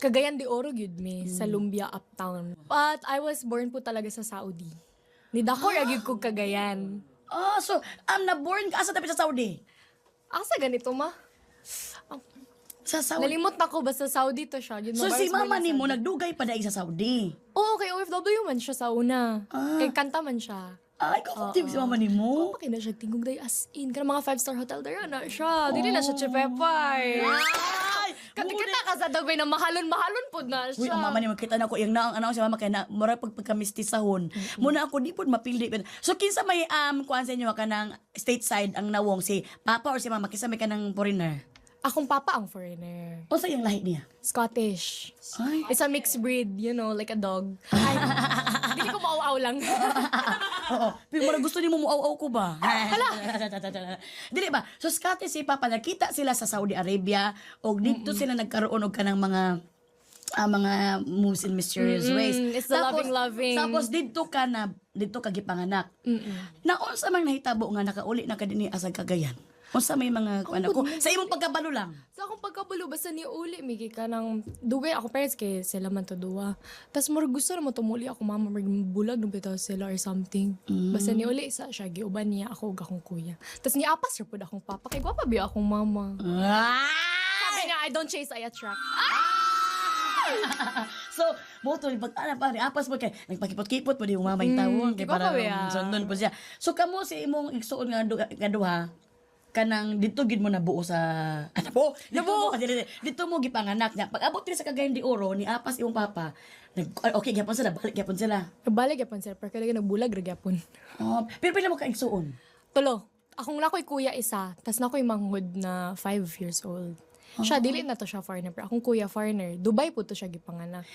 Cagayan de Oro gyud mi sa Lumbia Uptown. But I was born po talaga sa Saudi. Ni dako ra gyud ko Cagayan. Ah, so, um, na-born ka sa tabi sa Saudi? Asa ganito ma? Sa Saudi? Nalimot na ko basta Saudi to siya. Yun, So, si mama ni mo, Saudi. nagdugay pa dahil sa Saudi. Oo, kay OFW man siya sa una. Ah. Kay kanta man siya. Ay, comfortable si mama ni mo. Paki na siya tingog day as in. Kana mga five-star hotel dara na siya. Dili na siya chipepay. Ay! Kati kita ka sa dagway na mahalon-mahalon po na Uy, siya. ang mama ni mo, kita na ko, yung naang ano si mama, kaya na, mura pag pagkamistisahon. Muna ako, di po mapildi. So, kinsa may, um, kuhan sa inyo, ka ng stateside ang nawong, si papa or si mama, kinsa may ka ng foreigner? Akong papa ang foreigner. O sa iyang lahi niya? Scottish. Ay. It's a mixed breed, you know, like a dog. Ay, Dili ko mauaw lang. Oo. Pero mura gusto ni mo muaw-aw ko ba? Hala! Dili ba? So, Scottish si Papa, nakita sila sa Saudi Arabia o dito sila nagkaroon og kanang mga ah, mga moves in mysterious Mm-mm. ways. It's the loving-loving. Tapos dito ka na, dito ka gipanganak. Naon sa mga nahitabo nga nakauli na ka din ni asag kagayan? Unsa may mga ano ko sa imong pagkabalo lang. Sa akong pagkabulo, basta ni Uli, migi ka ng dugay ako parents kay sila man to duwa. Tapos mo gusto na mo tumuli ako mama, mag bulag nung bitaw sila or something. Basta ni Uli, sa siya, giuban niya ako, ug akong kuya. Tapos ni Apas, sir po akong papa, kay gwapa biya akong mama. Ah! Sabi niya, I don't chase, I attract. so, mo to pag ana pa ni apas mo kay nagpakipot-kipot po di yung mamay tawon kay di ba para pa ba? sundon po siya. So kamo si imong igsuon nga duha kanang dito gid mo nabuo sa ano po nabuo dito, dito, dito mo gipanganak niya pag abot sa Cagayan de Oro ni apas imong papa nag okay gyapon sila balik gyapon sila Balik yapon sir, pero kaya nagbulag, ragyapon. oh, pero pila mo ka igsuon Tulo, akong nakoy kuya isa, tas nakoy manghud na 5 years old. Siya, dili na to siya foreigner, pero akong kuya foreigner. Dubai po to siya gipanganak.